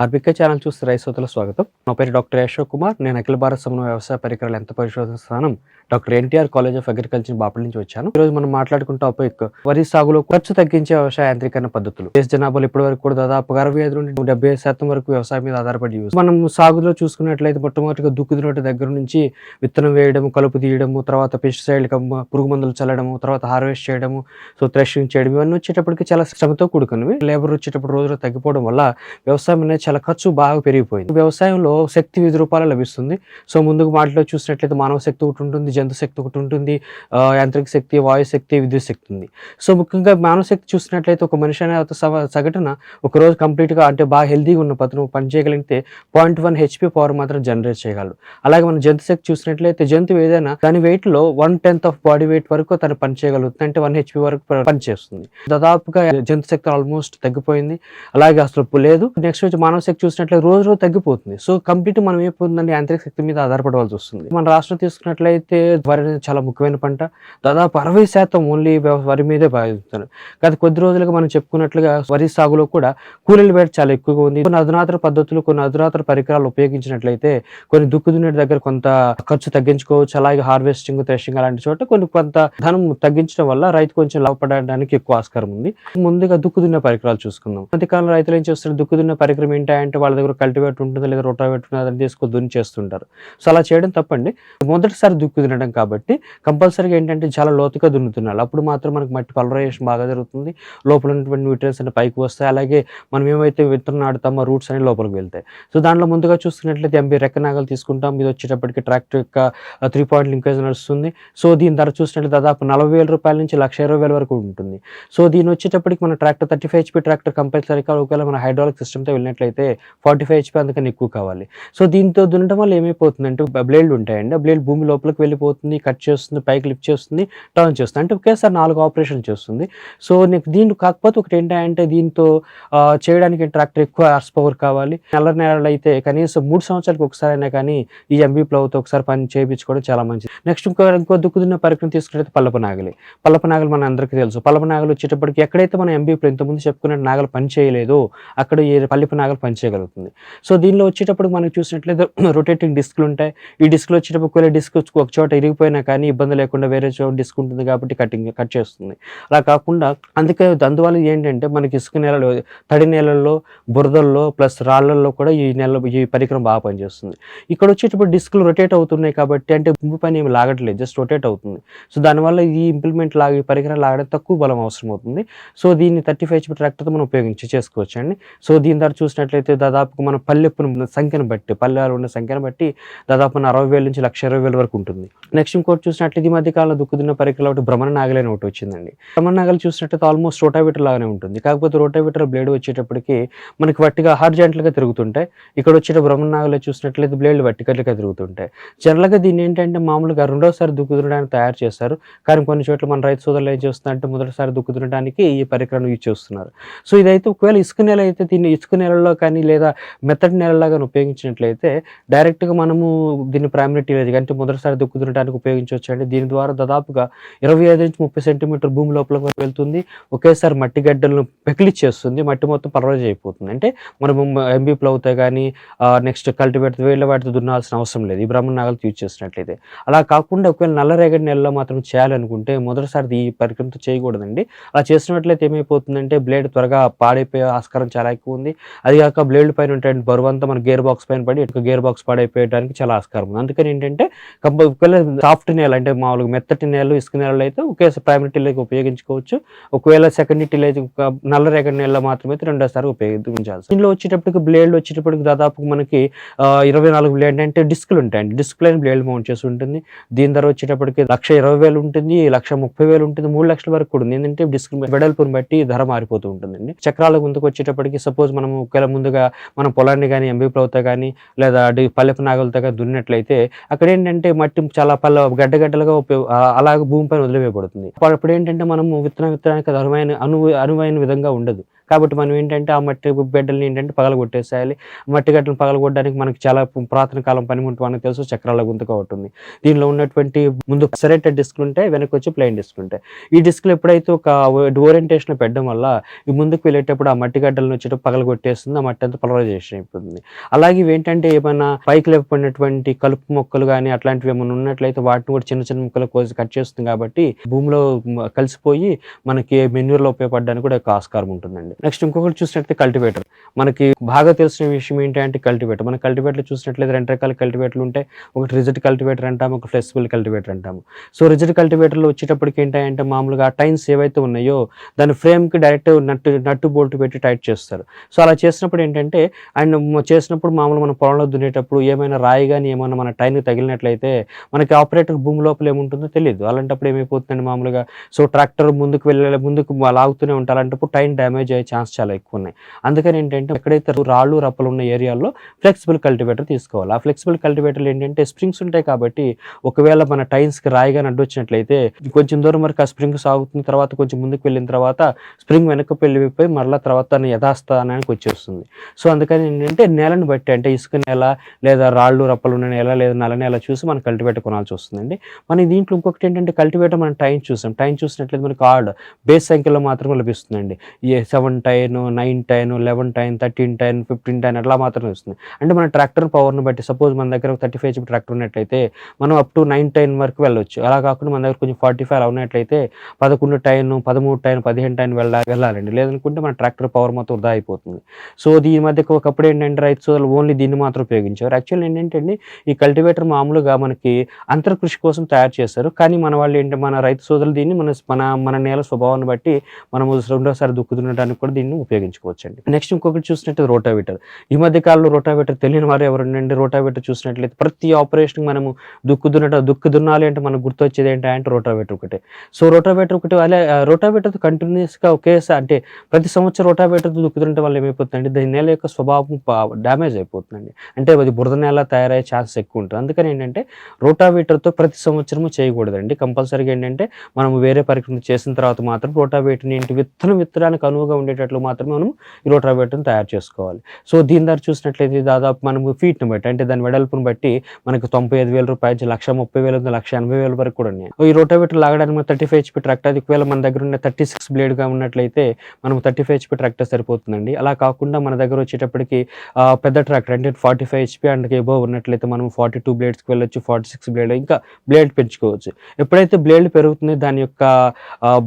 RBK channel చూస్తే రైతుల స్వాగతం. నా పేరు డాక్టర్ అశోక్ కుమార్ నేను అఖిల భారత సమన్వయ వ్యవసాయ పరికరాల ఎంత పరిశోధన స్థానం doctor NTR college of agriculture Bapatla నుంచి వచ్చాను. ఈ రోజు మనం మాట్లాడుకున్న టాపిక్ వరి సాగులో ఖర్చు తగ్గించే వ్యవసాయ యాంత్రీకరణ పద్ధతులు. దేశ జనాభాలో ఇప్పటి వరకు కూడా దాదాపు అరవై ఐదు నుండి డెబ్బై శాతం వరకు వ్యవసాయం మీద ఆధారపడి మనం సాగులో చూసుకున్నట్లయితే మొట్టమొదటిగా దుక్కు దగ్గర నుంచి విత్తనం వేయడం కలుపు తీయడము తర్వాత పెస్టిసైడ్ పురుగు మందులు చల్లడము తర్వాత హార్వెస్ట్ చేయడము సో థ్రెషింగ్ చేయడం ఇవన్నీ వచ్చేటప్పటికి చాలా శ్రమతో కూడుకున్నవి. లేబర్ వచ్చేటప్పుడు రోజులు తగ్గిపోవడం వల్ల వ్యవసాయం అనేది చాలా ఖర్చు బాగా పెరిగిపోయింది. వ్యవసాయంలో శక్తి వివిధ రూపాలు లభిస్తుంది. సో ముందుకు మాటలో చూసినట్లయితే మానవ శక్తి ఒకటి ఉంటుంది జంతు శక్తి ఒకటి ఉంటుంది యాంత్రిక శక్తి వాయు శక్తి విద్యుత్ శక్తి ఉంది. సో ముఖ్యంగా మానవ శక్తి చూసినట్లయితే ఒక మనిషి అనే సగటున ఒక రోజు కంప్లీట్గా అంటే బాగా హెల్తీగా ఉన్న పతను పని చేయగలిగితే పాయింట్ వన్ హెచ్పి పవర్ మాత్రం జనరేట్ చేయగలడు. అలాగే మనం జంతు శక్తి చూసినట్లయితే జంతువు ఏదైనా దాని వెయిట్లో లో one tenth of body weight వరకు తను పని చేయగలుగుతుంది. అంటే వన్ హెచ్పి వరకు పనిచేస్తుంది దాదాపుగా జంతు శక్తి ఆల్మోస్ట్ తగ్గిపోయింది. అలాగే అసలు లేదు. నెక్స్ట్ వచ్చి మానవ శక్తి చూసినట్లయితే రోజు రోజు తగ్గిపోతుంది. సో కంప్లీట్ మనం ఏమైపోతుందంటే యాంత్రిక శక్తి మీద ఆధారపడవలసి వస్తుంది. మన రాష్ట్రం తీసుకున్నట్లయితే వరి చాలా ముఖ్యమైన పంట. దాదాపు అరవై శాతం ఓన్లీ వరి మీదే బాధిస్తున్నారు గత కొద్ది రోజులుగా మనం చెప్పుకున్నట్లుగా వరి సాగులో కూడా కూలీల వేట చాలా ఎక్కువగా ఉంది. కొన్ని అధునాతన పద్ధతులు కొన్ని అధునాతన పరికరాలు ఉపయోగించినట్లయితే కొన్ని దుక్కు దున్నే దగ్గర కొంత ఖర్చు తగ్గించుకోవచ్చు. అలాగే హార్వెస్టింగ్ థ్రెషింగ్ అలాంటి చోట కొన్ని కొంత ధనం తగ్గించడం వల్ల రైతు కొంచెం లాభపడడానికి ఎక్కువ ఆస్కారం ఉంది. ముందుగా దుక్కు దున్నే పరికరాలు చూసుకుందాం. అంతకాలం రైతులు ఏం చేస్తారు? దుక్కు దున్నే పరికరం ఏంటంటే వాళ్ళ దగ్గర కల్టివేట్ ఉంటుంది లేదా రొటావేట్ ఉంటుంది అది తీసుకొని దున్ని చేస్తుంటారు. సో అలా చేయడం తప్పండి. మొదటిసారి దుక్కు దున్నడం కాబట్టి కంపల్సరీగా ఏంటంటే చాలా లోతుగా దున్నుతున్నారు. అప్పుడు మాత్రం మనకి మట్టి పలరైజేషన్ బాగా జరుగుతుంది. లోపల ఉన్నటువంటి న్యూట్రియన్స్ అనే పైకి వస్తాయి. అలాగే మనం ఏమైతే విత్తనం నాడుతామో రూట్స్ అనేవి లోపలికి వెళ్తాయి. సో దాంట్లో ముందుగా చూస్తున్నట్లయితే ఎంబీ రెక్క నాగలు తీసుకుంటాం. ఇది వచ్చేటప్పటికి ట్రాక్టర్ యొక్క త్రీ పాయింట్ లింకేజ్ నడుస్తుంది. సో దీని ధర చూసినట్లయితే దాదాపు నలభై వేల రూపాయల నుంచి లక్ష ఇరవై వేల వరకు ఉంటుంది. సో దీని వచ్చేటప్పటికి మన tractor thirty five HP tractor కంపల్సరీగా ఒకవేళ మన హైడ్రాలిక్ సిస్టమ్తో వెళ్ళినట్లయితే ఫార్టీ ఫైవ్ హెచ్పీ అందుకని ఎక్కువ కావాలి. సో దీంతో దున్నడం వల్ల ఏమైపోతుందంటే బ్లేడ్లు ఉంటాయండి. ఆ బ్లేడ్ భూమి లోపలికి వెళ్ళి వెళ్ళిపోతుంది కట్ చేస్తుంది పైకి లిఫ్ట్ చేస్తుంది టర్న్ చేస్తుంది. అంటే ఒకేసారి నాలుగు ఆపరేషన్ చేస్తుంది. సో నీకు దీంట్లో కాకపోతే ఒకటి ఏంటంటే దీంతో చేయడానికి ట్రాక్టర్ ఎక్కువ హార్స్ పవర్ కావాలి. నల్ల నేలలు అయితే కనీసం మూడు సంవత్సరాలకు ఒకసారి అయినా కానీ ఈ ఎంబీ ప్లవ్తో ఒకసారి పని చేయించుకోవడం చాలా మంచిది. నెక్స్ట్ ఇంకో ఇంకో దుక్కుదున్న పరికరం తీసుకున్నట్లయితే పల్లప నాగలి. పల్లప నాగలి మన అందరికీ తెలుసు. పల్లప నాగలు వచ్చేటప్పటికి ఎక్కడైతే మనం ఎంబీ ఇంతకుముందు చెప్పుకున్న నాగలు పని చేయలేదో అక్కడ ఈ పల్లెప నాగలు పని చేయగలుగుతుంది. సో దీనిలో వచ్చేటప్పుడు మనం చూసినట్లయితే రొటేటింగ్ డిస్క్లు ఉంటాయి. ఈ డిస్క్లు వచ్చేటప్పుడు ఒకవేళ డిస్క్ ఒక చోట ఇరిగిపోయినా కానీ ఇబ్బంది లేకుండా వేరే చోట డిస్క్ ఉంటుంది కాబట్టి కటింగ్ కట్ చేస్తుంది. అలా కాకుండా అందుకే అందువల్ల ఏంటంటే మనకి ఇసుక నేలలో తడి నేలల్లో బురదల్లో ప్లస్ రాళ్ళల్లో కూడా ఈ నెల ఈ పరికరం బాగా పనిచేస్తుంది. ఇక్కడ వచ్చేటప్పుడు డిస్క్లు రొటేట్ అవుతున్నాయి కాబట్టి అంటే భూమి పని ఏమి లాగట్లేదు జస్ట్ రొటేట్ అవుతుంది. సో దానివల్ల ఈ ఇంప్లిమెంట్ లాగా ఈ పరికరం లాగడం తక్కువ బలం అవసరం అవుతుంది. సో దీన్ని థర్టీ ఫైవ్ హెచ్పి ట్రాక్టర్తో మనం ఉపయోగించి చేసుకోవచ్చు అండి. సో దీని ద్వారా చూసినట్లయితే దాదాపు మన పల్లెప్పును సంఖ్యను బట్టి పల్లెలు ఉన్న సంఖ్యను బట్టి దాదాపు అరవై వేల నుంచి లక్ష ఇరవై వేల వరకు ఉంటుంది. నెక్స్ట్ ఇంకోటి చూసినట్లయితే ఈ మధ్య కాలంలో దుక్కుతున్న పరికరాలు ఒకటి భ్రమణ నాగలి అని ఒకటి వచ్చిందండి. భ్రమణ నాగలి చూసినట్టయితే ఆల్మోస్ట్ రోటావీటర్ లాగానే ఉంటుంది. కాకపోతే రోటావీటర్ బ్లేడ్ వచ్చేటప్పటికి మనకి వట్టిగా హార్జెంట్లుగా తిరుగుతుంటాయి. ఇక్కడ వచ్చేట భ్రమణ నాగలి చూసినట్లయితే బ్లేడ్లు వర్టికల్గా తిరుగుతుంటాయి. జనరల్గా దీన్ని ఏంటంటే మామూలుగా రెండోసారి దుక్కుతుండడానికి తయారు చేస్తారు. కానీ కొన్ని చోట్ల మన రైతు సోదరులు ఏం చేస్తున్నారంటే మొదటిసారి దుక్కుతుండడానికి ఈ పరికరాన్ని యూజ్ చేస్తున్నారు. సో ఇదైతే ఒకవేళ ఇసుక నేల అయితే దీన్ని ఇసుక నేలలో కానీ లేదా మెత్తటి నేలలాగా ఉపయోగించినట్లయితే డైరెక్ట్గా మనము దీన్ని ప్రైమరీ టీలేజ్ అంటే మొదటిసారి దుక్కు దున్నడానికి ఉపయోగించవచ్చు అండి దీని ద్వారా దాదాపుగా ఇరవై ఐదు నుంచి ముప్పై సెంటీమీటర్ భూమి లోపల వెళ్తుంది. ఒకేసారి మట్టి గడ్డలను పెకిలిచ్చేస్తుంది. మట్టి మొత్తం పర్వాలేదు అయిపోతుంది. అంటే మనము ఎంబీ ప్లవ్తో కానీ నెక్స్ట్ కల్టివేట్ వేళ్ళ వాటితో దున్నాల్సిన అవసరం లేదు. ఈ బ్రహ్మ నాగలతో యూజ్ చేసినట్లయితే. అలా కాకుండా ఒకవేళ నల్లరేగడి నెలలో మాత్రం చేయాలనుకుంటే మొదటిసారి ఈ పరికరంతో చేయకూడదండి. అలా చేసినట్లయితే ఏమైపోతుందంటే బ్లేడ్ త్వరగా పాడైపోయే ఆస్కారం చాలా ఎక్కువ ఉంది. అది కాక బ్లేడ్ పైన ఉంటే బరువు అంతా మన గేర్ బాక్స్ పైన పడి గేర్ బాక్స్ పాడైపోయడానికి చాలా ఆస్కారం ఉంది. అందుకని ఏంటంటే కంప ఒకవేళ సాఫ్ట్ నేల అంటే మామూలుగా మెత్తటి నేలలు ఇసుక నేలలు అయితే ఒకేసారి ప్రైమరీ టిల్లేజ్ ఉపయోగించుకోవచ్చు. ఒకవేళ సెకండ్ టిల్లేజ్ నల్ల రేగడి నేలలో మాత్రమే అయితే రెండోసారి ఉపయోగించాల్సి దీనిలో వచ్చేటప్పటికి బ్లేడ్లు వచ్చేటప్పటికి దాదాపు మనకి ఇరవై నాలుగు బ్లేడ్ అంటే డిస్క్లు ఉంటాయండి. డిస్క్లైన్ బ్లేడ్ మౌంట్ చేసి ఉంటుంది. దీని ధర వచ్చేటప్పటికి లక్ష ఇరవై వేలు ఉంటుంది లక్ష ముప్పై వేలు ఉంటుంది మూడు లక్షల వరకు కూడా ఉంది. ఏంటంటే డిస్క్ వెడల్పుని బట్టి ధర మారిపోతూ ఉంటుందండి. చక్రాల ముందుకు వచ్చేటప్పటికి సపోజ్ మనం ఒకవేళ ముందుగా మన పొలాన్ని కానీ ఎంబీ ప్లవ్తో కానీ లేదా పల్లెపు నాగలతో కానీ దున్నినట్లయితే అక్కడ ఏంటంటే మట్టి చాలా పల్ల గడ్డ గడ్డలుగా అలాగే భూమిపై వదిలివేయబడుతుంది. అప్పుడు అప్పుడు ఏంటంటే మనము విత్తన విత్తనానికి అనువైన అను అనువైన విధంగా ఉండదు. కాబట్టి మనం ఏంటంటే ఆ మట్టి బిడ్డల్ని ఏంటంటే పగలగొట్టేసేయాలి. మట్టి గడ్డలు పగలగొట్టడానికి మనకి చాలా పురాతన కాలం పనిముట్టు మనకు తెలుసు చక్రాల గుంతక ఒకటి దీనిలో ఉన్నటువంటి ముందు సరెటెడ్ డిస్క్లు ఉంటాయి వెనక్కి వచ్చి ప్లెయిన్ డిస్క్లు ఉంటాయి. ఈ డిస్క్లు ఎప్పుడైతే ఒక ఓరియంటేషన్ పెట్టడం వల్ల ఈ ముందుకు వెళ్ళేటప్పుడు ఆ మట్టి గడ్డలను వచ్చేటప్పుడు పగలగొట్టేస్తుంది ఆ మట్టి అంతా పొలరైజేషన్ అయిపోతుంది. అలాగే ఏంటంటే ఏమైనా పైకి లేకపోయినటువంటి కలుపు మొక్కలు కానీ అట్లాంటివి ఏమైనా ఉన్నట్లయితే వాటిని కూడా చిన్న చిన్న ముక్కలు కోసి కట్ చేస్తుంది కాబట్టి భూమిలో కలిసిపోయి మనకి మెన్యూర్లో ఉపయోగపడడానికి కూడా ఒక ఆస్కారం ఉంటుందండి. నెక్స్ట్ ఇంకొకటి చూసినట్లయితే కల్టివేటర్ మనకి బాగా తెలిసిన విషయం ఏంటంటే కల్టివేటర్ మన కల్టివేటర్ చూసినట్లయితే రెండు రకాల కల్టివేటర్లు ఉంటాయి. ఒకటి రిజిడ్ కల్టివేటర్ అంటాము ఒక ఫ్లెక్సిబుల్ కల్టివేటర్ అంటాము. సో రిజిడ్ కల్టివేటర్లో వచ్చేటప్పటికి ఏంటంటే మామూలుగా టైన్స్ ఏవైతే ఉన్నాయో దాని ఫ్రేమ్కి డైరెక్ట్ నట్టు నట్టు బోల్ట్ పెట్టి టైట్ చేస్తారు. సో అలా చేసినప్పుడు ఏంటంటే అండ్ చేసినప్పుడు మామూలు మన పొలంలో దున్నేటప్పుడు ఏమైనా రాయి కానీ ఏమైనా మన టైన్కి తగిలినట్లయితే మనకి ఆపరేటర్ భూమి లోపల ఏముంటుందో తెలియదు. అలాంటప్పుడు ఏమైపోతుందండి మామూలుగా? సో ట్రాక్టర్ ముందుకు వెళ్ళే ముందుకు లాగుతూనే ఉంటారు. అలాంటప్పుడు టైం డ్యామేజ్ అయ్యి ఛాన్స్ చాలా ఎక్కువ ఉన్నాయి అందుకని ఏంటంటే ఎక్కడైతే రాళ్ళు రప్పలు ఉన్న ఏరియాల్లో ఫ్లెక్సిబుల్ కల్టివేటర్ తీసుకోవాలి. ఆ ఫ్లెక్సిబుల్ కల్టివేటర్లు ఏంటంటే స్ప్రింగ్స్ ఉంటాయి కాబట్టి ఒకవేళ మన టైన్స్కి రాయిగా నడ్డొచ్చినట్లయితే కొంచెం దూరం వరకు ఆ స్ప్రింగ్ సాగుతున్న తర్వాత కొంచెం ముందుకు వెళ్ళిన తర్వాత స్ప్రింగ్ వెనక్కి వెళ్ళిపోయి మరలా తర్వాత తన యథాస్థానానికి వచ్చేస్తుంది. సో అందుకని ఏంటంటే నేలను బట్టి అంటే ఇసుక నేల లేదా రాళ్ళు రప్పలు ఉన్న నేల లేదా నల్ల నేల చూసి మనం కల్టివేటర్ కొనాల్సి వస్తుందండి. మన దీంట్లో ఇంకొకటి ఏంటంటే కల్టివేటర్ మనం టైం చూసాం. టైం చూసినట్లయితే మనకి ఆర్డ్ బేస్ సంఖ్యలో మాత్రమే లభిస్తుందండి. ఈ seven tine nine tine eleven tine thirteen tine fifteen tine అట్లా మాత్రమే వస్తుంది. అంటే మన ట్రాక్టర్ పవర్ని బట్టి సపోజ్ మన దగ్గర థర్టీ ఫైవ్ ట్రాక్టర్ ఉన్నట్లయితే మనం అప్ టు నైన్ టైన్ వరకు వెళ్ళొచ్చు. అలా కాకుండా మన దగ్గర కొంచెం ఫార్టీ ఫైవ్ ఉన్నట్లయితే పదకొండు టైన్ పదమూడు టైన్ పదిహేను టైన్ వెళ్ళ వెళ్ళాలండి. లేదనుకుంటే మన ట్రాక్టర్ పవర్ మొత్తం వృధా అయిపోతుంది. సో దీని మధ్య ఒకప్పుడు ఏంటంటే రైతు సోదరులు ఓన్లీ దీన్ని మాత్రం ఉపయోగించారు యాక్చువల్ ఏంటంటే ఈ కల్టివేటర్ మామూలుగా మనకి అంతర్కృషి కోసం తయారు చేస్తారు. కానీ మన వాళ్ళు ఏంటి మన రైతు సోదరులు దీన్ని మన మన మన నేల స్వభావాన్ని బట్టి మనము రెండోసారి దుక్కు కూడా కూడా దీన్ని ఉపయోగించుకోవచ్చు అండి నెక్స్ట్ ఇంకొకటి చూసినట్టు రోటావేటర్. ఈ మధ్య కాలంలో రోటావేటర్ తెలియని వారు ఎవరండి రోటావేటర్ చూసినట్లయితే ప్రతి ఆపరేషన్ మనము దుక్కు దున్నట దుక్కు దున్నాలి అంటే మనకు గుర్తొచ్చేది ఏంటంటే రోటావేటర్ ఒకటే. సో రోటావేటర్ ఒకటి అలా రోటావేటర్ కంటిన్యూస్గా ఒకేసారి అంటే ప్రతి సంవత్సరం రోటావేటర్ దుక్కుతుంటే వల్ల ఏమైపోతుందండి? దాని నేల యొక్క స్వభావం డ్యామేజ్ అయిపోతుందండి. అంటే అది బురద నేల తయారయ్యే ఛాన్సెస్ ఎక్కువ ఉంటుంది. అందుకని ఏంటంటే రోటావేటర్తో ప్రతి సంవత్సరము చేయకూడదండి. కంపల్సరీగా ఏంటంటే మనం వేరే పరికరం చేసిన తర్వాత మాత్రం రోటావేటర్ని ఏంటి విత్తనం విత్తడానికి అనువుగా ఉండే ఉండేటట్లు మాత్రమే మనం ఈ తయారు చేసుకోవాలి. సో దీని ద్వారా చూసినట్లయితే దాదాపు మనము ఫీట్ని బట్టి అంటే దాని వెడల్పును బట్టి మనకు తొంభై ఐదు వేల రూపాయల నుంచి లక్ష ముప్పై వేల నుంచి లక్ష ఎనభై వేల వరకు కూడా ఉన్నాయి. ఈ రోటావేటర్ లాగడానికి మనం థర్టీ ఫైవ్ హెచ్పి ట్రాక్టర్ అది ఒకవేళ మన దగ్గర ఉన్న థర్టీ సిక్స్ బ్లేడ్గా ఉన్నట్లయితే మనం థర్టీ ఫైవ్ హెచ్పి ట్రాక్టర్ సరిపోతుందండి. అలా కాకుండా మన దగ్గర వచ్చేటప్పటికి పెద్ద ట్రాక్టర్ అంటే forty five HP and above ఉన్నట్లయితే మనం ఫార్టీ టూ బ్లేడ్స్కి వెళ్ళొచ్చు ఫార్టీ సిక్స్ బ్లేడ్ ఇంకా బ్లేడ్ పెంచుకోవచ్చు. ఎప్పుడైతే బ్లేడ్ పెరుగుతుంది దాని యొక్క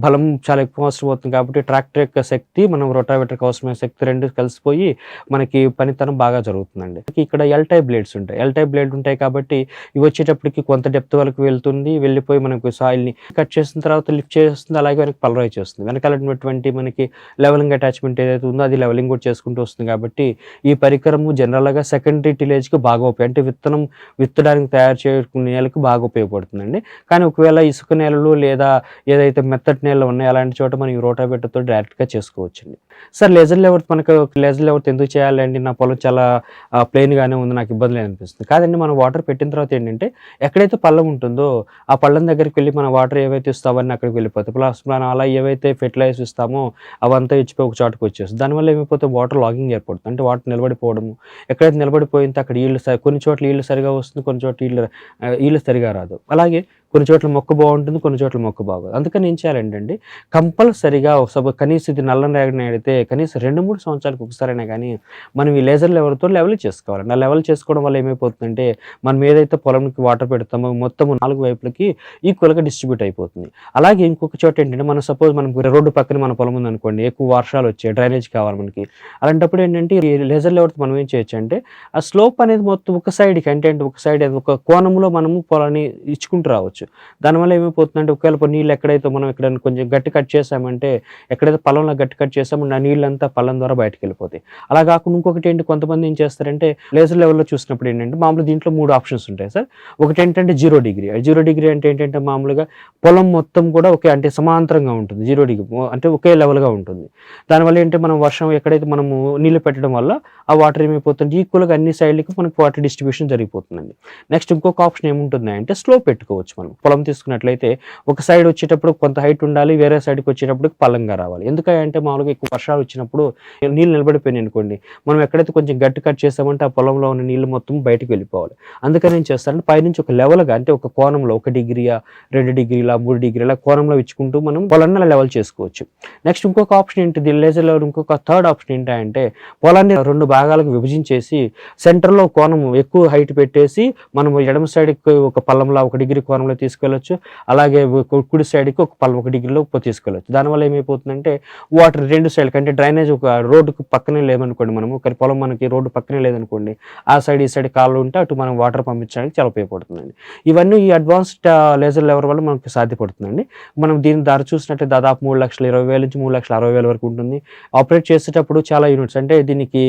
బలం చాలా ఎక్కువ అవసరం అవుతుంది కాబట్టి ట్రాక్టర్ యొక్క శక్తి మనం రొటావేటర్ అవసరమైన శక్తి రెండు కలిసిపోయి మనకి పనితనం బాగా జరుగుతుందండి. ఇక్కడ ఎల్ టైప్ బ్లేడ్స్ ఉంటాయి. ఎల్ టైప్ బ్లేడ్ ఉంటాయి కాబట్టి ఇవి వచ్చేటప్పటికి కొంత డెప్త్ వరకు వెళ్తుంది. వెళ్ళిపోయి మనకు సాయిల్ని కట్ చేసిన తర్వాత లిఫ్ట్ చేస్తుంది. అలాగే మనకి పలరైజ్ చేస్తుంది. వెనకాల ఉన్నటువంటి మనకి లెవెలింగ్ అటాచ్మెంట్ ఏదైతే ఉందో అది లెవెలింగ్ కూడా చేసుకుంటూ వస్తుంది కాబట్టి ఈ పరికరము జనరల్గా సెకండరీ టిలేజ్కి బాగా ఉపయోగం అంటే విత్తనం విత్తడానికి తయారు చేసుకునే నేలకు బాగా ఉపయోగపడుతుందండి. కానీ ఒకవేళ ఇసుక నేలలు లేదా ఏదైతే మెత్తటి నేలలు ఉన్నాయో అలాంటి చోట మనం ఈ రోటావేటర్తో డైరెక్ట్గా చేసుకోవచ్చండి సార్ లేజర్ లెవర్ మనకు లేజర్ లెవర్ ఎందుకు చేయాలండి? నా పొలం చాలా ప్లెయిన్గానే ఉంది నాకు ఇబ్బంది అనిపిస్తుంది. కాదండి మనం వాటర్ పెట్టిన తర్వాత ఏంటంటే ఎక్కడైతే పళ్ళం ఉంటుందో ఆ పళ్ళం దగ్గరికి వెళ్ళి మన వాటర్ ఏవైతే ఇస్తామని అక్కడికి వెళ్ళిపోతాయి. ప్లస్ మనం అలా ఏవైతే ఫెర్టిలైజర్స్ ఇస్తామో అవంతా ఇచ్చిపోయి ఒక చోటకి వచ్చేస్తుంది దానివల్ల ఏమైపోతే వాటర్ లాగింగ్ ఏర్పడుతుంది. అంటే వాటర్ నిలబడిపోవడము. ఎక్కడైతే నిలబడిపోయిందో అక్కడ ఈళ్ళు స- కొన్ని చోట్ల ఈళ్ళు సరిగా వస్తుంది కొన్ని చోట్ల ఈళ్ళు ఈళ్ళు సరిగా రాదు. అలాగే కొన్ని చోట్ల మొక్క బాగుంటుంది కొన్ని చోట్ల మొక్క బాగోదు. అందుకని ఏం చేయాలంటే కంపల్సరిగా ఒక కనీసం ఇది నల్ల రేగడిని అడిగితే కనీసం రెండు మూడు సంవత్సరాలకు ఒకసారైనా కానీ మనం ఈ లేజర్ లెవెల్తో లెవెల్ చేసుకోవాలి. ఆ లెవెల్ చేసుకోవడం వల్ల ఏమైపోతుందంటే మనం ఏదైతే పొలంకి వాటర్ పెడతామో మొత్తం నాలుగు వైపులకి ఈక్వల్గా డిస్ట్రిబ్యూట్ అయిపోతుంది. అలాగే ఇంకొక చోట ఏంటంటే మనం సపోజ్ మనం రోడ్డు పక్కన మన పొలం ఉంది అనుకోండి ఎక్కువ వర్షాలు వచ్చాయి డ్రైనేజ్ కావాలి మనకి. అలాంటప్పుడు ఏంటంటే ఈ లేజర్ లెవెల్తో మనం ఏం చేయొచ్చు అంటే ఆ స్లోప్ అనేది మొత్తం ఒక సైడ్కి అంటే ఒక సైడ్ ఒక కోణంలో మనము పొలాన్ని ఇచ్చుకుంటూ రావచ్చు. దానివల్ల ఏమైపోతుందంటే ఒకవేళ ఇప్పుడు నీళ్ళు ఎక్కడైతే మనం ఇక్కడ కొంచెం గట్టి కట్ చేసామంటే ఎక్కడైతే పొలంలో గట్టి కట్ చేసామో ఆ నీళ్ళంతా పొలం ద్వారా బయటకు వెళ్ళిపోతాయి అలా కాకుండా ఇంకొకటి ఏంటి కొంతమంది ఏం చేస్తారంటే లేజర్ లెవెల్లో చూసినప్పుడు ఏంటంటే మామూలు దీంట్లో మూడు ఆప్షన్స్ ఉంటాయి సార్. ఒకటి ఏంటంటే జీరో డిగ్రీ. జీరో డిగ్రీ అంటే ఏంటంటే మామూలుగా పొలం మొత్తం కూడా ఒకే అంటే సమాంతరంగా ఉంటుంది. జీరో డిగ్రీ అంటే ఒకే లెవెల్గా ఉంటుంది. దానివల్ల ఏంటంటే మనం వర్షం ఎక్కడైతే మనము నీళ్ళు పెట్టడం వల్ల ఆ వాటర్ ఏమైపోతుంది ఈక్వల్గా అన్ని సైడ్లకి మనకి వాటర్ డిస్ట్రిబ్యూషన్ జరిగిపోతుందండి. నెక్స్ట్ ఇంకొక ఆప్షన్ ఏముంటుంది అంటే స్లో పెట్టుకోవచ్చు మనం. పొలం తీసుకున్నట్లయితే ఒక సైడ్ వచ్చేటప్పుడు కొంత హైట్ ఉండాలి వేరే సైడ్కి వచ్చేటప్పుడు పల్లంగా రావాలి. ఎందుకంటే మామూలుగా ఎక్కువ వర్షాలు వచ్చినప్పుడు నీళ్ళు నిలబడిపోయినాయి అనుకోండి మనం ఎక్కడైతే కొంచెం గట్టి కట్ చేసామంటే ఆ పొలంలో ఉన్న నీళ్ళు మొత్తం బయటకు వెళ్ళిపోవాలి. అందుకని ఏం చేస్తారంటే పైనుంచి ఒక లెవెల్గా అంటే ఒక కోణంలో ఒక డిగ్రీయా రెండు డిగ్రీలా మూడు డిగ్రీలా కోణంలో ఇచ్చుకుంటూ మనం పొలాన్ని లెవెల్ చేసుకోవచ్చు. నెక్స్ట్ ఇంకొక ఆప్షన్ ఏంటి? లేజర్ లెవెల్ ఇంకొక థర్డ్ ఆప్షన్ ఏంటంటే పొలాన్ని రెండు భాగాలకు విభజించేసి సెంటర్లో కోణం ఎక్కువ హైట్ పెట్టేసి మనం ఎడమ సైడ్కి ఒక పల్లంలో ఒక డిగ్రీ కోణంలో తీసుకెళ్ళొచ్చు. అలాగే కుడి సైడ్కి ఒక పల్లం ఒక డిగ్రీలో తీసుకెళ్ళొచ్చు. దానివల్ల ఏమైపోతుందంటే వాటర్ రెండు సైడ్కి అంటే డ్రైనేజ్ ఒక రోడ్డుకు పక్కనే లేదనుకోండి మనము కానీ పొలం మనకి రోడ్డు పక్కనే లేదనుకోండి ఆ సైడ్ ఈ సైడ్ కాళ్ళు ఉంటే అటు మనం వాటర్ పంపించడానికి చాలా ఉపయోగపడుతుందండి. ఇవన్నీ ఈ అడ్వాన్స్డ్ లేజర్ లెవెల్ వల్ల మనకు సాధ్యపడుతుందండి. మనం దీని ధర చూసినట్టే దాదాపు మూడు లక్షల ఇరవై వేల నుంచి మూడు లక్షల అరవై వేల వరకు ఉంటుంది. ఆపరేట్ చేసేటప్పుడు చాలా యూనిట్స్ అంటే దీనికి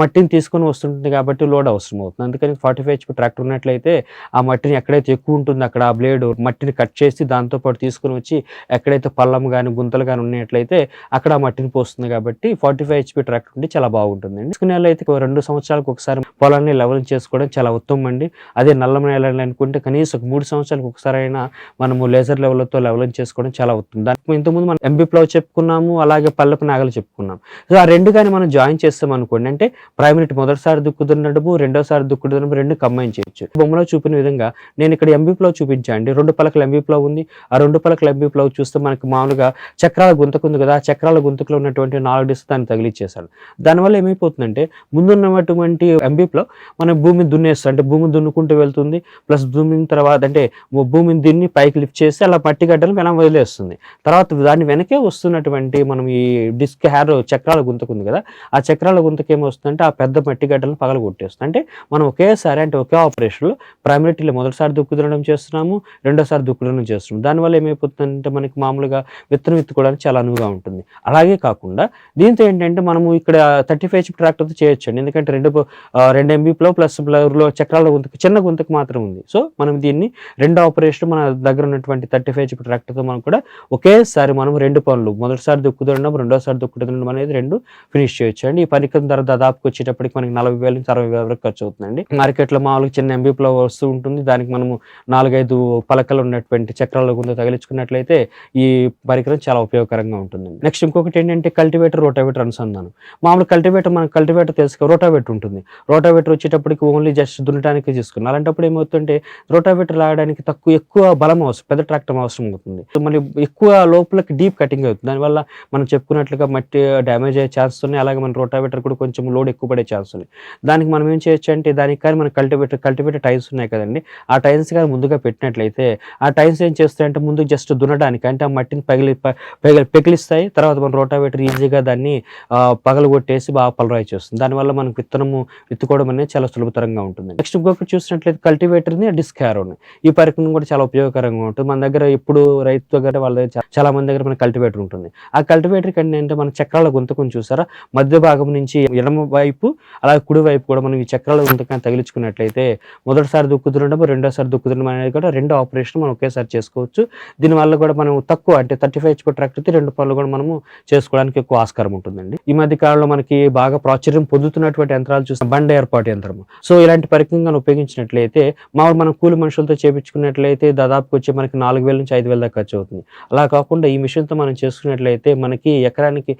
మట్టిని తీసుకొని వస్తుంటుంది కాబట్టి లోడ్ అవసరం అవుతుంది అందుకని ఫార్టీ ఫైవ్ హెచ్పి ట్రాక్టర్ ఉన్నట్లయితే ఆ మట్టిని ఎక్కడైతే ఎక్కువ ఉంటుందో అక్కడ ఆ బ్లేడ్ మట్టిని కట్ చేసి దాంతో పాటు తీసుకొని వచ్చి ఎక్కడైతే పల్లం కానీ గుంతలు కానీ ఉన్నట్లయితే అక్కడ మట్టిని పోస్తుంది కాబట్టి ఫార్టీ ఫైవ్ హెచ్పి ట్రాక్టర్ ఉంటే చాలా బాగుంటుంది అండి. నేల అయితే రెండు సంవత్సరాలకు ఒకసారి పొలాన్ని లెవెల్ చేసుకోవడం చాలా ఉత్తమం అండి. అదే నల్ల నేల అనుకుంటే కనీసం మూడు సంవత్సరాలకు ఒకసారి అయినా మనము లేజర్ లెవెల్తో లెవెలింగ్ చేసుకోవడం చాలా ఉత్తమం. దానికి ఇంతకుముందు మనం ఎంబీ ప్లవ్ చెప్పుకున్నాము అలాగే పల్లపు నాగలు చెప్పుకున్నాం సో ఆ రెండు కానీ మనం జాయిన్ చేస్తాం అనుకోండి అంటే ప్రైమరీ మొదటిసారి దుక్కుతున్నప్పుడు రెండోసారి దుక్కుతున్నప్పుడు రెండు కంబైన్ చేయొచ్చు. బొమ్మలో చూపిన విధంగా నేను ఇక్కడ ఎంబీ ప్లవ్ అండి రెండు పలకల ఎంబీ ప్లవ్ ఉంది. ఆ రెండు పలకల ఎంబీ ప్లవ్ చూస్తే మనకి మామూలుగా చక్రాల గుంతకు ఉంది కదా చక్రాల గుంతకులో ఉన్నటువంటి నాలుగు డిస్క్ దాన్ని తగిలిచ్చేసాడు దానివల్ల ఏమైపోతుందంటే ముందున్నటువంటి ఎంబీప్లో మన భూమి దున్నేస్తాం. అంటే భూమి దున్నుకుంటూ వెళ్తుంది. ప్లస్ దున్నిన తర్వాత అంటే భూమిని దున్ని పైకి లిఫ్ట్ చేసి అలా మట్టి గడ్డలు వెనక వదిలేస్తుంది. తర్వాత దాని వెనకే వస్తున్నటువంటి మనం ఈ డిస్క్ హ్యార్ చక్రాల గుంతకు ఉంది కదా ఆ చక్రాల గుంతకు ఏమొస్తుందంటే ఆ పెద్ద మట్టి గడ్డలను పగల కొట్టేస్తుంది అంటే మనం ఒకేసారి అంటే ఒకే ఆపరేషన్లో ప్రైమరీటీలో మొదటిసారి దుక్కుదడం చేస్తున్నాము. రెండోసారి దుక్కులను చేస్తున్నాం. దానివల్ల ఏమైపోతుందంటే మనకి మామూలుగా విత్తనం విత్తుకోవడానికి చాలా అనువుగా ఉంటుంది. అలాగే కాకుండా దీంతో ఏంటంటే మనము ఇక్కడ థర్టీ ఫైవ్ ట్రాక్టర్తో చేయొచ్చండి. ఎందుకంటే రెండు రెండు ఎంబీప్లో ప్లస్లో చక్రాల గుంతకు చిన్న గుంతకు మాత్రం ఉంది. సో మనం దీన్ని రెండు ఆపరేషన్ మన దగ్గర ఉన్నటువంటి థర్టీ ఫైవ్ చిప్ ట్రాక్టర్తో మనం కూడా ఒకేసారి మనం రెండు పనులు మొదటిసారి దుక్కుతుండడం రెండోసారి దుక్కుతుండడం అనేది రెండు ఫినిష్ చేయొచ్చు అండి ఈ పరికరం ధర దాదాపుకి వచ్చేటప్పటికి మనకి నలభై వేల నుంచి అరవై వేల వరకు ఖర్చు అవుతుందండి మార్కెట్లో మామూలుగా చిన్న ఎంబీలో వస్తూ ఉంటుంది. దానికి మనము నాలుగైదు పలకలు ఉన్నటువంటి చక్రాల గుండె తగిలించుకున్నట్లయితే ఈ పరికరం చాలా ఉపయోగకరంగా ఉంటుంది నెక్స్ట్ ఇంకొకటి ఏంటంటే కల్టివేటర్ రోటావేటర్ అనుసంధానం. మామూలు కల్టివేటర్ మనం కల్టివేటర్ తెలుసుకో రోటావేటర్ ఉంటుంది. రోటావేటర్ వచ్చేటప్పటికి ఓన్లీ జస్ట్ దున్నటానికి తీసుకున్నాం అలాంటప్పుడు ఏమవుతుంటే రోటావేటర్ లాగడానికి తక్కువ ఎక్కువ బలం అవసరం పెద్ద ట్రాక్టర్ అవసరం అవుతుంది. మళ్ళీ ఎక్కువ లోపలికి డీప్ కటింగ్ అవుతుంది. దానివల్ల మనం చెప్పుకున్నట్లుగా మట్టి డ్యామేజ్ అయ్యే ఛాన్స్ ఉన్నాయి. అలాగే మన రోటావేటర్ కూడా కొంచెం లోడ్ ఎక్కువ పడే ఛాన్స్ ఉన్నాయి. దానికి మనం ఏం చేయొచ్చు అంటే దానికి కానీ మన కల్టివేటర్ కల్టివేటర్ టైల్స్ ఉన్నాయి కదండి. ఆ టైల్స్ కానీ ముందుగా పెట్టినట్లయితే ఆ టైల్స్ ఏం చేస్తాయంటే ముందు జస్ట్ దున్నడానికి అంటే ఆ మట్టిని పగిలి పగిలి పెకిలిస్తాయి తర్వాత మనం రోటావేటర్ ఈజీగా దాన్ని పగలగొట్టేసి బాగా పలరాయి చేస్తుంది. దానివల్ల మనకు విత్తనము విత్తుకోవడం అనేది చాలా సులభతరంగా ఉంటుంది. నెక్స్ట్ ఇంకొకటి చూసినట్లయితే కల్టివేటర్ని డిస్క్ హ్యారోని ఈ పరికరం కూడా చాలా ఉపయోగకరంగా ఉంటుంది. మన దగ్గర ఇప్పుడు రైతు దగ్గర వాళ్ళ దగ్గర చాలా మంది దగ్గర మన కల్టివేటర్ ఉంటుంది. ఆ కల్టివేటర్ కంటే అంటే మన చక్రాల గుంతకం చూసారా? మధ్య భాగం నుంచి ఎడమ వైపు అలాగే కుడి వైపు కూడా మనం ఈ చక్రాల గుంతకాన్ని తగిలించుకున్నట్లయితే మొదటిసారి దుక్కుతుండడం రెండోసారి దుక్కుతుండడం అనేది కూడా రెండు ఆపరేషన్ మనం ఒకేసారి చేసుకోవచ్చు. దీనివల్ల కూడా మనం తక్కువ అంటే థర్టీ ఫైవ్ హెచ్పీ ట్రాక్టర్ రెండు పనులు కూడా మనము చేసుకోవడానికి ఎక్కువ ఆస్కారం ఉంటుందండి. ఈ మధ్య కాలంలో మనకి బాగా ప్రాచుర్యం పొందుతున్నటువంటి యంత్రాలు చూసిన బండ ఏర్పాటు యంత్రం సో ఇలాంటి పరికరంగా ఉపయోగించినట్లయితే మామూలు మనం కూలి మనుషులతో చేపించుకున్నట్లయితే దాదాపు వచ్చి మనకి నాలుగు వేల నుంచి ఐదు వేల దాకా ఖర్చు అవుతుంది. అలా కాకుండా ఈ మిషన్తో మనం చేసుకున్నట్లయితే మనకి ఎకరానికి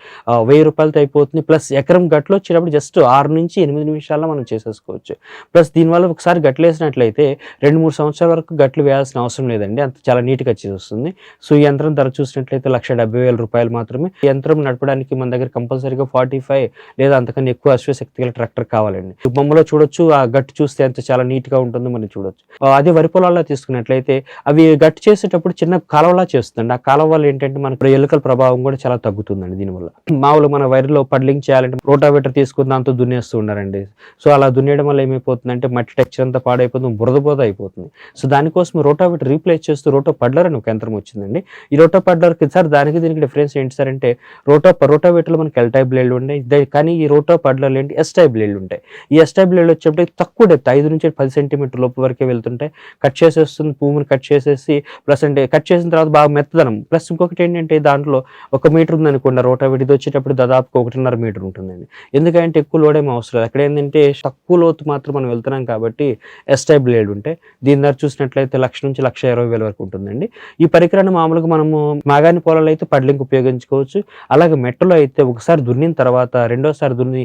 వెయ్యి రూపాయలతో అయిపోతుంది. ప్లస్ ఎకరం గట్లు వచ్చేటప్పుడు జస్ట్ ఆరు నుంచి ఎనిమిది నిమిషాల్లో మనం చేసేసుకోవచ్చు. ప్లస్ దీనివల్ల ఒకసారి గట్లు వేసినట్లయితే రెండు మూడు సంవత్సరాల వరకు గట్లు చేయాల్సిన అవసరం లేదండి. అంత చాలా నీట్గా చేస్తుంది. సో ఈ యంత్రం ధర చూసినట్లయితే లక్ష డెబ్బై వేల రూపాయలు మాత్రమే. ఈ యంత్రం నడపడానికి మన దగ్గర కంపల్సరీగా ఫార్టీ ఫైవ్ లేదా అంతకన్నా ఎక్కువ అశ్వశక్తి గల ట్రాక్టర్ కావాలండి. బొమ్మలో చూడొచ్చు ఆ గట్టు చూస్తే అంత చాలా నీట్గా ఉంటుందో మనం చూడొచ్చు. అదే వరి పొలాల్లో తీసుకున్నట్లయితే అవి గట్టు చేసేటప్పుడు చిన్న కాలువలా చేస్తుంది ఆ కాలువ వల్ల ఏంటంటే మనకు ఎలుకల ప్రభావం కూడా చాలా తగ్గుతుందండి దీనివల్ల. మామూలు మన వైర్లో పడ్లింగ్ చేయాలంటే రోటావేటర్ తీసుకుని దాంతో దున్నేస్తూ ఉన్నారండి. సో అలా దున్నేయడం వల్ల ఏమైపోతుందంటే మట్టి టెక్చర్ అంతా పాడైపోతుంది బురద బురద అయిపోతుంది. సో దానికోసం రోటావేటర్ రీప్లేస్ చేస్తూ రోటో పడ్లర్ అని ఒక యంత్రం వచ్చిందండి. ఈ రోటో పడ్లర్కి సార్ దానికి దీనికి డిఫరెన్స్ ఏంటి సార్ అంటే రోటో రోటావేటర్లో మనకి ఎల్ టైప్ బ్లేడ్లు ఉంటాయి కానీ ఈ రోటో పడ్లర్లు ఏంటి? ఎస్ టైప్ బ్లేడ్లు ఉంటాయి. ఈ బ్లేడ్ వచ్చేప్పటికి తక్కువ డెప్త్ ఐదు నుంచి పది సెంటీమీటర్ లోపు వరకే వెళ్తుంటాయి. కట్ చేసేస్తుంది భూమిని కట్ చేసేసి ప్లస్ అంటే కట్ చేసిన తర్వాత బాగా మెత్తదనం. ప్లస్ ఇంకొకటి ఏంటంటే దాంట్లో ఒక మీటర్ ఉందనుకోండి రోటావేట్ ఇది వచ్చేటప్పుడు దాదాపు ఒకటిన్నర మీటర్ ఉంటుందండి. ఎందుకంటే ఎక్కువ లోడ్ ఏం అవసరం లేదు. అక్కడ ఏంటంటే తక్కువ లోతు మాత్రం మనం వెళ్తున్నాం కాబట్టి ఎస్టై బ్లేడ్ ఉంటే దీని ధర చూసినట్లయితే లక్షణం నుంచి లక్ష ఇరవై వేల వరకు ఉంటుందండి. ఈ పరికరాన్ని మామూలుగా మనము మాగాని పొలాలు అయితే పడ్లింక్ ఉపయోగించుకోవచ్చు. అలాగే మెట్టలో అయితే ఒకసారి దున్నిన తర్వాత రెండోసారి దున్ని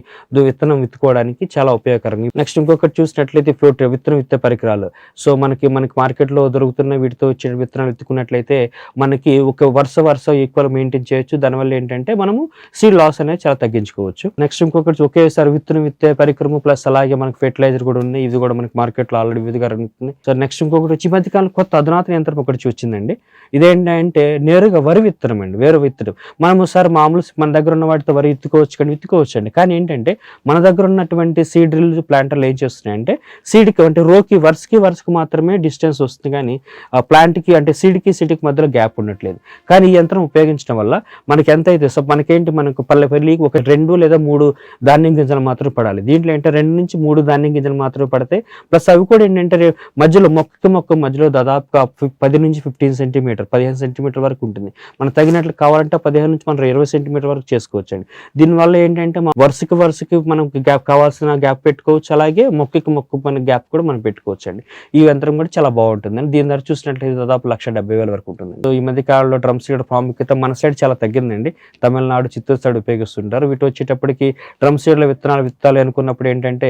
విత్తనం విత్తుకోవడానికి చాలా ఉపయోగకరం నెక్స్ట్ ఇంకొకటి చూసినట్లయితే ఫ్రూట్ విత్తనం విత్తే పరికరాలు. సో మనకి మనకి మార్కెట్లో దొరుకుతున్న వీటితో వచ్చిన విత్తనాలు విత్తుకున్నట్లయితే మనకి ఒక వరుస వరుస ఈక్వల్ మెయింటైన్ చేయొచ్చు. దానివల్ల ఏంటంటే మనము సీడ్ లాస్ అనేది చాలా తగ్గించుకోవచ్చు. నెక్స్ట్ ఇంకొకటి ఒకేసారి విత్తనం విత్తే పరికరము ప్లస్ అలాగే మనకి ఫెర్టిలైజర్ కూడా ఉన్నాయి. ఇది కూడా మనకి మార్కెట్లో ఆల్రెడీ విధిగా ఉంటుంది సో నెక్స్ట్ ఇంకొకటి వచ్చి మధ్య ప్రభుత్వానికి కొత్త అధునాతన యంత్రం ఒకటి వచ్చిందండి ఇదేంటంటే నేరుగా వరి విత్తనం అండి వేరు విత్తడం మనము సార్ మామూలు మన దగ్గర ఉన్న వాటితో వరి విత్తుకోవచ్చు కానీ విత్తుకోవచ్చు అండి. కానీ ఏంటంటే మన దగ్గర ఉన్నటువంటి సీడ్ డ్రిల్ ప్లాంటర్లు ఏం చేస్తున్నాయంటే సీడ్కి అంటే రోకి వరుసకి వరుసకి మాత్రమే డిస్టెన్స్ వస్తుంది కానీ ఆ ప్లాంట్కి అంటే సీడ్కి సీడ్కి మధ్యలో గ్యాప్ ఉండట్లేదు. కానీ ఈ యంత్రం ఉపయోగించడం వల్ల మనకి ఎంత అయితే సో మనకేంటి మనకు పల్లె పల్లికి ఒక రెండు లేదా మూడు ధాన్యం గింజలు మాత్రమే పడాలి. దీంట్లో ఏంటంటే రెండు నుంచి మూడు ధాన్యం గింజలు మాత్రమే పడతాయి ప్లస్ అవి కూడా ఏంటంటే మధ్యలో మొక్కకి మొక్క మధ్యలో దాదాపుగా పది నుంచి ఫిఫ్టీన్ సెంటీమీటర్ పదిహేను సెంటీమీటర్ వరకు ఉంటుంది. మనకు తగినట్లు కావాలంటే పదిహేను నుంచి మనం ఇరవై సెంటీమీటర్ వరకు చేసుకోవచ్చు అండి దీనివల్ల ఏంటంటే మన వరుసకి వరుసకి మనం గ్యాప్ కావాల్సిన గ్యాప్ పెట్టుకోవచ్చు. అలాగే మొక్కకి మొక్క మన గ్యాప్ కూడా మనం పెట్టుకోవచ్చు అండి ఈ యంత్రం కూడా చాలా బాగుంటుంది అండి దీని ధర చూసినట్లయితే దాదాపు లక్ష డెబ్బై వేల వరకు ఉంటుంది. సో ఈ మధ్య కాలంలో డ్రమ్ సీడ్ ప్రాముఖ్యత మన సైడ్ చాలా తగ్గిందండి. తమిళనాడు చిత్తూరు సైడ్ ఉపయోగిస్తుంటారు. వీటి వచ్చేటప్పటికి డ్రమ్ సీడ్ల విత్తనాలు విత్తాలి అనుకున్నప్పుడు ఏంటంటే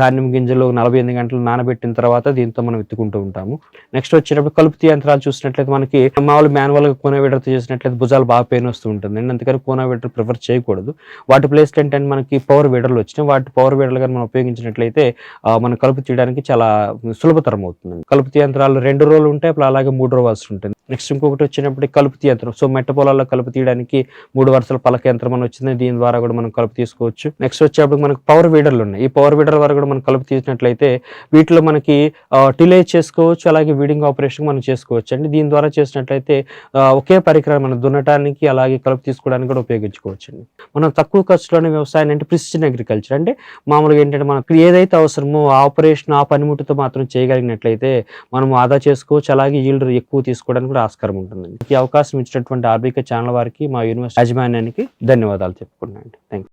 ధాన్యం గింజలు నలభై ఎనిమిది గంటలు నానబెట్టిన తర్వాత దీంతో మనం విత్తుకుంటూ ఉంటాము. నెక్స్ట్ వచ్చేటప్పుడు కలుపు యంత్రాలు చూసినట్లయితే మనకి మామూలు మాన్యువల్గా కోనా విడత చేసినట్లయితే భుజాలు బాగా పెయిన్ వస్తూ ఉంటుంది. అండి అందుకని కోనా విడత ప్రిఫర్ చేయకూడదు. వాటి ప్లేస్ ఏంటంటే మనకి పవర్ వీడర్లు వచ్చినాయి. వాటి పవర్ వీడర్లు కానీ మనం ఉపయోగించినట్లయితే మనం కలుపు తీయడానికి చాలా సులభతరం అవుతుంది. కలుపు తీ యంత్రాలు రెండు రోజులు ఉంటాయి అప్పుడు అలాగే మూడు రోజులు అవసరం ఉంటుంది. నెక్స్ట్ ఇంకొకటి వచ్చినప్పటికి కలుపు తీ యంత్రం సో మెట్ట పొలాల్లో కలుపు తీయడానికి మూడు వరుసల పలక యంత్రం అని వచ్చింది. దీని ద్వారా కూడా మనం కలుపు తీసుకోవచ్చు. నెక్స్ట్ వచ్చేప్పుడు మనకు పవర్ వీడర్లు ఉన్నాయి. ఈ పవర్ వీడర్ ద్వారా కూడా మనం కలుపు తీసినట్లయితే వీటిలో మనకి టిలేజ్ చేసుకోవచ్చు. అలాగే వీడింగ్ ఆపరేషన్ మనం చేసుకోవచ్చు. అండి దీని ద్వారా చేసినట్లయితే ఒకే పరికరం మనం దున్నటానికి అలాగే కలుపు తీసుకోవడానికి కూడా ఉపయోగించుకోవచ్చు అండి. మనం తక్కువ ఖర్చులోని వ్యవసాయం అంటే ప్రిసిషన్ అగ్రికల్చర్ అంటే మామూలుగా ఏంటంటే మనకు ఏదైతే అవసరమో ఆ ఆపరేషన్ ఆ పనిముట్టుతో మాత్రం చేయగలిగినట్లయితే మనం ఆదా చేసుకోవచ్చు. అలాగే ఈల్డ్ ఎక్కువ తీసుకోవడానికి కూడా ఆస్కారం ఉంటుందండి. ఈ అవకాశం ఇచ్చినటువంటి ఆర్బీకే ఛానల్ వారికి మా యూనివర్సిటీ యాజమాన్యానికి ధన్యవాదాలు చెప్పుకున్నాను థ్యాంక్